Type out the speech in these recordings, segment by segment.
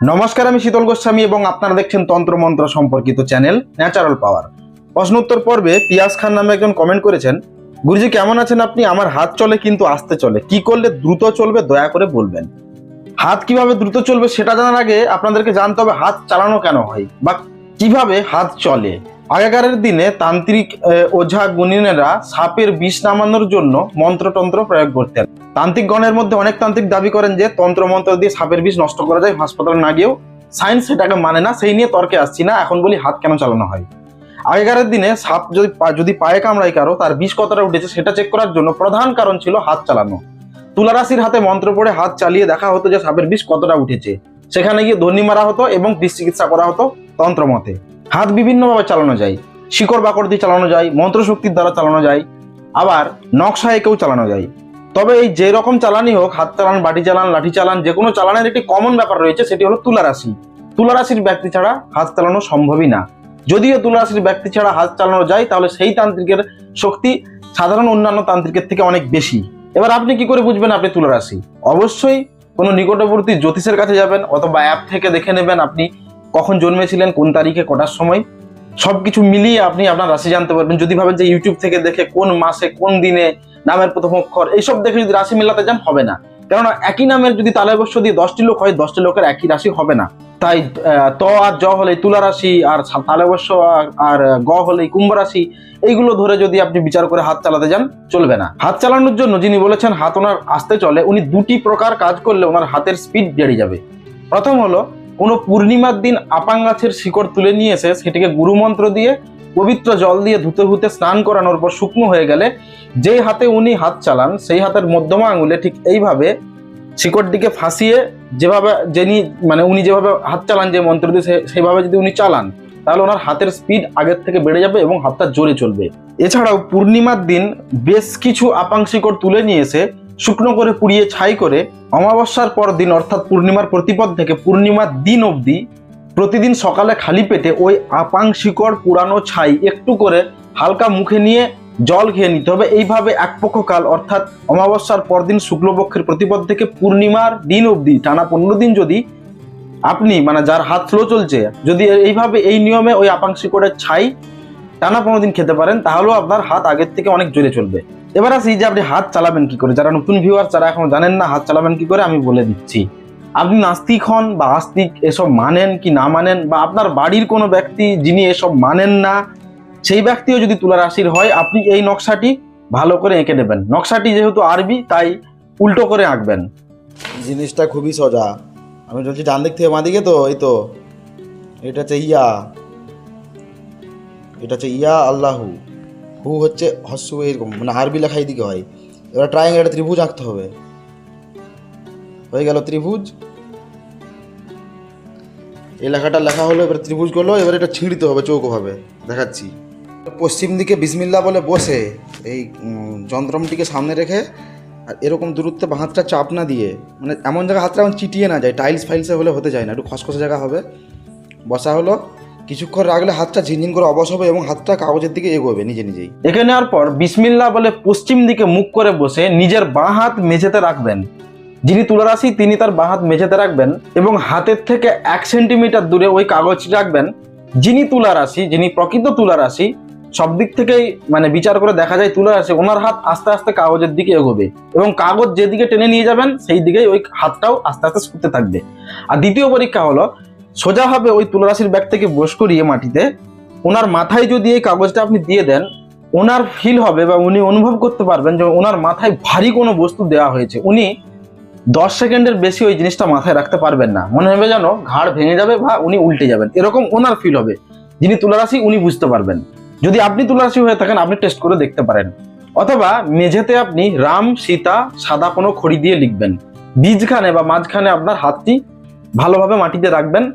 নমস্কার, আমি শীতল গোস্বামী এবং আপনারা দেখছেন তন্ত্র মন্ত্র সম্পর্কিত চ্যানেল ন্যাচারাল পাওয়ার। প্রশ্নোত্তর পর্বে পিয়াস খান নামে একজন কমেন্ট করেছেন, গুরুজি, কেমন আছেন আপনি? আমার হাত চলে কিন্তু আসতে চলে। কি করলে দ্রুত চলবে দয়া করে বলবেন। হাত কীভাবে দ্রুত চলবে সেটা জানার আগে আপনাদেরকে জানতে হবে হাত চালানো কেন হয় বা কীভাবে হাত চলে। আগেকারের দিনে তান্ত্রিক ওঝা গুণিনেরা সাপের বিষ নামানোর জন্য মন্ত্রতন্ত্র প্রয়োগ করতেন। তান্ত্রিকগণের মধ্যে অনেক তান্ত্রিক দাবি করেন যে তন্ত্রমন্ত্র দিয়ে সাপের বিষ নষ্ট করা যায়, হাসপাতালে না গিয়েও। সায়েন্স সেটাকে মানে না, সেই নিয়ে তর্কে আসছি না, এখন বলি হাত কেন চালানো হয়? আগেকারের দিনে সাপ যদি যদি পায়ে কামড়ায় কারও, তার বিষ কতটা উঠেছে সেটা চেক করার জন্য প্রধান কারণ ছিল হাত চালানো। তুলারাশির হাতে মন্ত্র পড়ে হাত চালিয়ে দেখা হতো যে সাপের বিষ কতটা উঠেছে। সেখানে গিয়ে ধ্বনি মারা হতো এবং বিষ চিকিৎসা করা হতো তন্ত্র মতে হাত বিভিন্নভাবে চালানো যায়। শিকড় বাকড় দিয়ে চালানো যায়, মন্ত্রশক্তির দ্বারা চালানো যায়। আবার নকশা এঁকেও চালানো যায়। তবে এই যে রকম চালানই হোক, হাত চালান, বাটি চালান, লাঠি চালান, যে কোনো চালানের একটি কমন ব্যাপার রয়েছে, সেটি হলো তুলারাশি। তুলারাশির ব্যক্তি ছাড়া হাত চালানো সম্ভবই না। যদিও তুলারাশির ব্যক্তি ছাড়া হাত চালানো যায়, তাহলে সেই তান্ত্রিকের শক্তি সাধারণ অন্যান্য তান্ত্রিকের থেকে অনেক বেশি। এবার আপনি কি করে বুঝবেন আপনি তুলারাশি? অবশ্যই কোনো নিকটবর্তী জ্যোতিষের কাছে যাবেন, অথবা অ্যাপ থেকে দেখে নেবেন আপনি কখন জন্মেছিলেন, কোন তারিখে, কটার সময়। সবকিছু মিলিয়ে আপনি আপনার রাশি জানতে পারবেন। যদি ভাবেন যে ইউটিউব থেকে দেখে কোন মাসে, কোন দিনে নামের প্রথম অক্ষর। এইসব দেখে যদি রাশি মেলাতে যান, হবে না। কেননা একই নামের যদি তালবস্য দিয়ে দশটি লোক হয়, দশটি লোকের একই রাশি হবে না। তাই ত আর জ হলে তুলা রাশি, আর তালবস্য আর গ হলে কুম্ভ রাশি, এইগুলো ধরে যদি আপনি বিচার করে হাত চালাতে যান, চলবে না। হাত চালানোর জন্য যিনি বলেছেন হাত ওনার আসতে চলে, উনি দুটি প্রকার কাজ করলে ওনার হাতের স্পিড বেড়ে যাবে। প্রথম হলো, কোনো পূর্ণিমার দিন আপাং গাছের শিকড় তুলে নিয়ে এসে সেটিকে গুরুমন্ত্র দিয়ে পবিত্র জল দিয়ে ধুতে ধুতে স্নান করানোর পর শুকনো হয়ে গেলে যেই হাতে উনি হাত চালান, সেই হাতের মধ্যমা আঙুলে ঠিক এইভাবে শিকড়টিকে ফাঁসিয়ে যেভাবে যিনি মানে উনি যেভাবে হাত চালান, যে মন্ত্র দিয়ে সেইভাবে যদি উনি চালান, তাহলে ওনার হাতের স্পিড আগের থেকে বেড়ে যাবে এবং হাতটা জোরে চলবে। এছাড়াও পূর্ণিমার দিন বেশ কিছু আপাং শিকড় তুলে নিয়ে এসে শুকনো করে পুড়িয়ে ছাই করে অমাবস্যার পর দিন, অর্থাৎ পূর্ণিমার প্রতিপদ থেকে পূর্ণিমার দিন অবধি প্রতিদিন সকালে খালি পেটে ওই আপাং শিকড় পুরানো ছাই একটু করে হালকা মুখে নিয়ে জল খেয়ে নিতে হবে। এইভাবে এক পক্ষ কাল অর্থাৎ অমাবস্যার পরদিন শুক্লপক্ষের প্রতিপদ থেকে পূর্ণিমার দিন অবধি টানা পনেরো দিন যদি আপনি মানে যার হাত স্লো চলছে, যদি এইভাবে এই নিয়মে ওই আপাং শিকড়ের ছাই টানা পনেরো দিন খেতে পারেন, তাহলেও আপনার হাত আগের থেকে অনেক জোরে চলবে। এবার আসি যে আপনি হাত চালাবেন কি করে? যারা নতুন ভিউয়ার যারা এখন জানেন না হাত চালাবেন কি করে, আমি বলে দিচ্ছি। আপনি নাস্তিক হন বা আস্তিক, এসব মানেন কি না মানেন, বা আপনার বাড়ির কোনো ব্যক্তি যিনি এসব মানেন না, সেই ব্যক্তিও যদি তুলা রাশির হয়, আপনি এই নকশাটি ভালো করে এঁকে নেবেন। নকশাটি যেহেতু আরবি, তাই উল্টো করে আঁকবেন। জিনিসটা খুবই সোজা। আমি বলছি ডান দিক থেকে বাঁ তো, এই তো। এটা হচ্ছে ইয়া। এটা হচ্ছে ইয়া আল্লাহু। হু হচ্ছে হস্যু, এরকম মানে আরবি লেখা এইদিকে হয়। এবার ট্রায়াঙ্গেল একটা ত্রিভুজ আঁকতে হবে। হয়ে গেল ত্রিভুজ। এই লেখাটা লেখা হলো, এবার ত্রিভুজ করল, এবার এটা ছিঁড়িতে হবে চৌকোভাবে। দেখাচ্ছি। পশ্চিম দিকে বিসমিল্লা বলে বসে, এই যন্ত্রমটিকে সামনে রেখে, আর এরকম দূরত্বে বাঁ হাতটা চাপ না দিয়ে মানে এমন জায়গায় হাতটা এমন চিটিয়ে না যায়, টাইলস ফাইলসে হলে হতে যায় না, একটু খসখসে জায়গা হবে। বসা হলো, কিছুক্ষণ রাখলে হাতটা ঝিনঝিন করে অবশ হবে এবং হাতটা কাগজের দিকে এগোবে নিজে নিজেই। এঁকে নেওয়ার পর বিসমিল্লা বলে পশ্চিম দিকে মুখ করে বসে নিজের বাঁ হাত মেঝেতে রাখবেন। যিনি তুলারাশি, তিনি তার বাঁ হাত মেঝেতে রাখবেন এবং হাতের থেকে এক সেন্টিমিটার দূরে ওই কাগজটি রাখবেন। যিনি তুলা রাশি যিনি প্রকৃত তুলা রাশি সব দিক থেকেই মানে বিচার করে দেখা যায় তুলা রাশি ওনার হাত আস্তে আস্তে কাগজের দিকে এগোবে এবং কাগজ যেদিকে টেনে নিয়ে যাবেন, সেই দিকেই ওই হাতটাও আস্তে আস্তে ছুটতে থাকবে। আর দ্বিতীয় পরীক্ষা হলো সোজাভাবে ওই তুলা রাশির ব্যাগ থেকে বস করিয়ে মাটিতে ওনার মাথায় যদি এই কাগজটা আপনি দিয়ে দেন, ওনার ফিল হবে বা উনি অনুভব করতে পারবেন যে ওনার মাথায় ভারী কোনো বস্তু দেওয়া হয়েছে। উনি দশ সেকেন্ডের বেশি ওই জিনিসটা মাথায় রাখতে পারবেন না। মনে হবে যেন ঘাড় ভেঙে যাবে বা উনি উল্টে যাবেন। এরকম ওনার ফিল হবে। যিনি তুলারাশি, উনি বুঝতে পারবেন। যদি আপনি তুলারাশি হয়ে থাকেন, আপনি টেস্ট করে দেখতে পারেন। অথবা মেঝেতে আপনি রাম, সীতা, সাদা কোনো খড়ি দিয়ে লিখবেন। বীজখানে বা মাঝখানে আপনার হাতটি ভালোভাবে মাটিতে রাখবেন।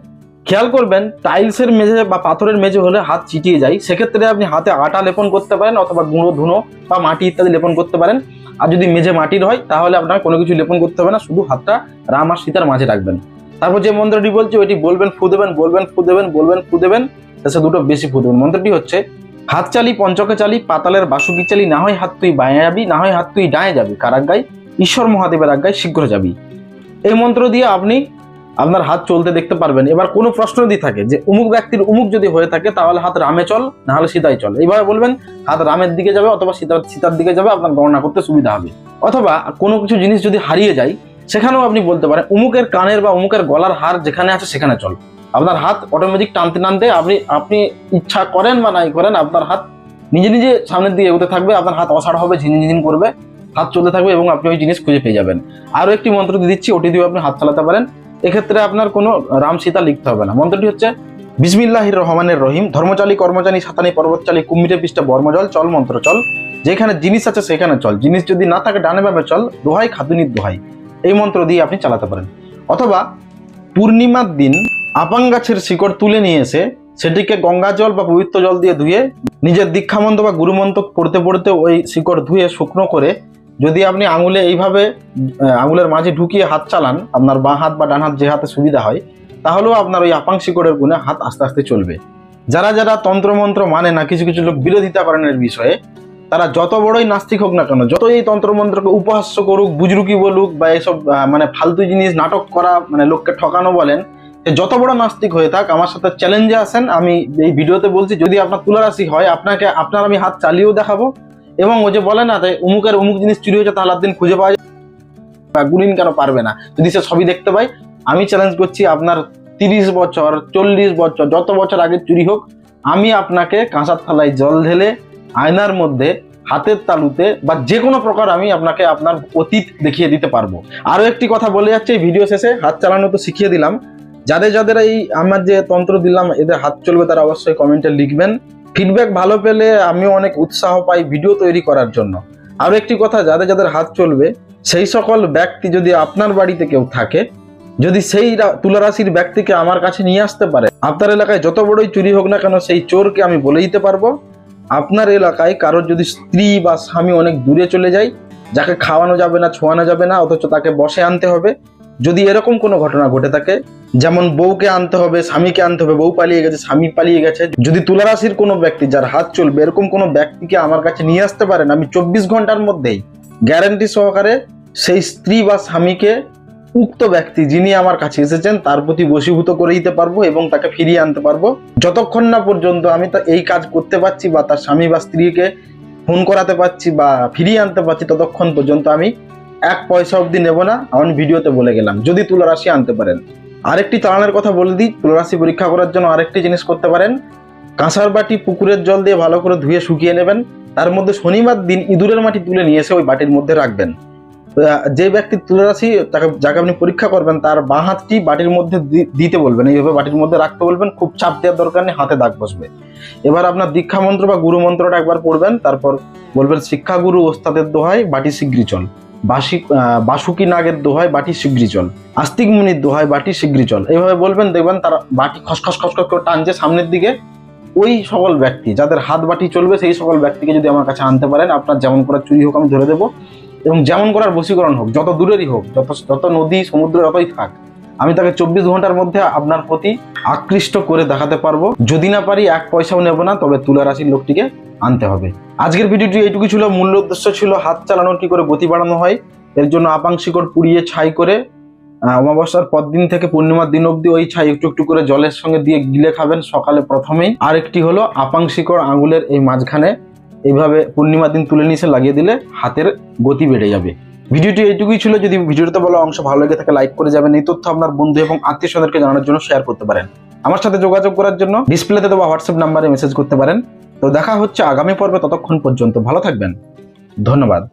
খেয়াল করবেন, টাইলসের মেঝে বা পাথরের মেঝে হলে হাত চিটিয়ে যায়। সেক্ষেত্রে আপনি হাতে আটা লেপন করতে পারেন অথবা গুঁড়ো ধুনো বা মাটি ইত্যাদি লেপন করতে পারেন। আর যদি মেঝে মাটির হয়, তাহলে আপনার কোনো কিছু লেপন করতে হবে না, শুধু হাতটা রাম আর সীতার মাঝে রাখবেন। তারপর যে মন্ত্রটি বলছি, ওইটি বলবেন, ফু দেবেন, বলবেন, ফু দেবেন, বলবেন, ফু দেবেন, শেষে দুটো বেশি ফু দেবেন। মন্ত্রটি হচ্ছে, হাত চালি, পঞ্চকে চালি, পাতালের বাসুকি চালি, না হয় হাত তুই বাঁয়ে যাবি, না হয় হাত তুই ডায়ে যাবি কারাজ্ঞায় ঈশ্বর মহাদেবের আজ্ঞায় শীঘ্র যাবি। এই মন্ত্র দিয়ে আপনি আপনার হাত চলতে দেখতে পারবেন। এবার কোনো প্রশ্ন যদি থাকে যে, অমুক ব্যক্তির অমুক যদি হয়ে থাকে, তাহলে হাত রামে চল, না হলে সীতায় চল। এইভাবে বলবেন, হাত রামের দিকে যাবে অথবা সীতার সীতার দিকে যাবে, আপনার গণনা করতে সুবিধা হবে। অথবা কোনো কিছু জিনিস যদি হারিয়ে যায়, সেখানেও আপনি বলতে পারেন, অমুকের কানের বা অমুকের গলার হার যেখানে আছে সেখানে চল। আপনার হাত অটোমেটিক টানতে টানতে আপনি আপনি ইচ্ছা করেন বা নাই করেন, আপনার হাত নিজে নিজে সামনের দিকে এগোতে থাকবে, আপনার হাত অসাড় হবে, ঝিনঝিন করবে, হাত চলতে থাকবে এবং আপনি ওই জিনিস খুঁজে পেয়ে যাবেন। আরও একটি মন্ত্র দিচ্ছি, ওটি দিয়ে আপনি হাত চালাতে পারেন। এক্ষেত্রে আপনার কোনো রাম সীতা লিখতে হবে না। মন্ত্রটি হচ্ছে, বিসমিল্লাহির রহমানের রহিম ধর্মচালী কর্মচারী, সাতানি পর্বতচালী কুম্ভীরে পৃষ্ঠে বর্মজল, চল মন্ত্র, চল। যেখানে জিনিস আছে সেখানে চল। জিনিস যদি না থাকে ডানে ভাবে চল। দোহাই, খাতুনির দোহাই। এই মন্ত্র দিয়ে আপনি চালাতে পারেন। অথবা, পূর্ণিমার দিন আপাং গাছের শিকড় তুলে নিয়ে এসে সেটিকে গঙ্গা জল বা পবিত্র জল দিয়ে ধুয়ে নিজের দীক্ষামন্ত্র বা গুরুমন্ত্র পড়তে পড়তে ওই শিকড় ধুয়ে শুকনো করে যদি আপনি আঙুলে এইভাবে আঙুলের মাঝে ঢুকিয়ে হাত চালান, আপনার বাঁ হাত বা ডান হাত যে হাতে সুবিধা হয়, তাহলেও আপনার ওই আপাং শিকড়ের গুণে হাত আস্তে আস্তে চলবে। যারা যারা তন্ত্রমন্ত্র মানে না, কিছু কিছু লোক বিরোধিতা করেন এর বিষয়ে, তারা যত বড়ই নাস্তিক হোক না কেন যত এই তন্ত্রমন্ত্রকে উপহাস্য করুক, বুজরুকি বলুক বা এসব মানে ফালতু জিনিস, নাটক করা মানে লোককে ঠকানো বলেন যত বড় নাস্তিক হয়ে থাক, আমার সাথে চ্যালেঞ্জে আসেন আমি এই ভিডিওতে বলছি, যদি আপনার তুলারাশি হয়, আপনাকে, আপনার আমি হাত চালিয়েও দেখাবো এবং ও যে বলে না তাই উমুকের অমুক জিনিস চুরি হয়েছে, তাহলে দিন খুঁজে পাওয়া যায় বা গুলিন কেন পারবে না? যদি সে সবই দেখতে পায়, আমি চ্যালেঞ্জ করছি আপনার তিরিশ বছর, চল্লিশ বছর, যত বছর আগে চুরি হোক, আমি আপনাকে কাঁসার থালায় জল ঢেলে আয়নার মধ্যে, হাতের তালুতে বা যে কোনো প্রকার আমি আপনাকে আপনার অতীত দেখিয়ে দিতে পারব। আরও একটি কথা বলে যাচ্ছে ভিডিও শেষে হাত চালানো তো শিখিয়ে দিলাম। যাদের যাদের এই আমার যে তন্ত্র দিলাম, এদের হাত চলবে, তারা অবশ্যই কমেন্টে লিখবেন। ফিডব্যাক ভালো পেলে আমি অনেক উৎসাহ পাই ভিডিও তৈরি করার জন্য। আরও একটি কথা, যাদের যাদের হাত চলবে, সেই সকল ব্যক্তি যদি আপনার বাড়িতে কেউ থাকে, যদি সেই তুলারাশির ব্যক্তিকে আমার কাছে নিয়ে আসতে পারে, আপনার এলাকায় যত বড়ই চুরি হোক না কেন, সেই চোরকে আমি বলে দিতে পারব। আপনার এলাকায় কারোর যদি স্ত্রী বা স্বামী অনেক দূরে চলে যায়, যাকে খাওয়ানো যাবে না, ছোঁয়ানো যাবে না, অথচ তাকে বসে আনতে হবে যদি এরকম কোনো ঘটনা ঘটে থাকে, যেমন বউকে আনতে হবে, স্বামীকে আনতে হবে, বউ পালিয়ে গেছে, স্বামী পালিয়ে গেছে, যদি তুলারাশির কোনো ব্যক্তি যার হাত চলবে, এরকম কোনো ব্যক্তিকে আমার কাছে নিয়ে আসতে পারেন আমি চব্বিশ ঘণ্টার মধ্যেই। গ্যারান্টি সহকারে সেই স্ত্রী বা স্বামীকে উক্ত ব্যক্তি যিনি আমার কাছে এসেছেন, তার প্রতি বশীভূত করে দিতে পারব এবং তাকে ফিরিয়ে আনতে পারব। যতক্ষণ না পর্যন্ত আমি তা এই কাজ করতে পারছি বা তার স্বামী বা স্ত্রীকে ফোন করাতে পারছি বা ফিরিয়ে আনতে পারছি, ততক্ষণ পর্যন্ত আমি এক পয়সা অবধি নেব না আমি ভিডিওতে বলে গেলাম। যদি তুলারাশি আনতে পারেন। আরেকটি চালানের কথা বলে দিই, তুলারাশি পরীক্ষা করার জন্য আরেকটি জিনিস করতে পারেন। কাঁসার বাটি পুকুরের জল দিয়ে ভালো করে ধুয়ে শুকিয়ে নেবেন। তার মধ্যে শনিবার দিন ইঁদুরের মাটি তুলে নিয়ে এসে ওই বাটির মধ্যে রাখবেন। যে ব্যক্তি তুলারাশি, তাকে যাকে আপনি পরীক্ষা করবেন, তার বাঁ হাতটি বাটির মধ্যে দিতে বলবেন। এইভাবে বাটির মধ্যে রাখতে বলবেন, খুব চাপ দেওয়ার দরকার নেই, হাতে দাগ বসবে। এবার আপনার দীক্ষা মন্ত্র বা গুরু মন্ত্রটা একবার পড়বেন, তারপর বলবেন, শিক্ষাগুরু ওস্তাদের দোহায়, বাটি শীঘ্রই চল। বাসি বাসুকি নাগের দোহায় বাটি শীঘ্রই চল। আস্তিক মুনির দোহায় বাটি শীঘ্রই চল। এইভাবে বলবেন, দেখবেন তারা বাটি খসখস খসখস করে টানছে সামনের দিকে। ওই সকল ব্যক্তি, যাদের হাত বাটি চলবে, সেই সকল ব্যক্তিকে যদি আমার কাছে আনতে পারেন, আপনার যেমন করার চুরি হোক, আমি ধরে দেবো। এবং যেমন করার বশীকরণ হোক, যত দূরেরই হোক, যত যত নদী, সমুদ্র, যতই থাক আমি তাকে চব্বিশ ঘণ্টার মধ্যে আপনার প্রতি আকৃষ্ট করে দেখাতে পারব। যদি না পারি, এক পয়সাও নেব না, তবে তুলা রাশির লোকটিকে আনতে হবে। আজকের ভিডিওটি এইটুকু ছিল মূল্য উদ্দেশ্য ছিল হাত চালানোর কি করে গতি বাড়ানো হয়। এর জন্য আপাংশিকর পুড়িয়ে ছাই করে অমাবস্যার পর দিন থেকে পূর্ণিমার দিন অবধি ওই ছাই একটু একটু করে জলের সঙ্গে দিয়ে গিলে খাবেন সকালে প্রথমেই। আরেকটি হলো আপাংশিকর আঙুলের এই মাঝখানে, এইভাবে পূর্ণিমার দিন তুলে নিয়ে লাগিয়ে দিলে হাতের গতি বেড়ে যাবে। ভিডিওটি এইটুকুই ছিল। যদি ভিডিওতে বলা অংশ ভালো লেগে থাকে লাইক করে যাবেন। এই তথ্য আপনার বন্ধু এবং আত্মীয় স্বজনকে জানানোর জন্য শেয়ার করতে পারেন। আমার সাথে যোগাযোগ করার জন্য ডিসপ্লেতে দেওয়া হোয়াটসঅ্যাপ নাম্বারে মেসেজ করতে পারেন। তো দেখা হচ্ছে আগামী পর্বে, ততক্ষণ পর্যন্ত ভালো থাকবেন। ধন্যবাদ।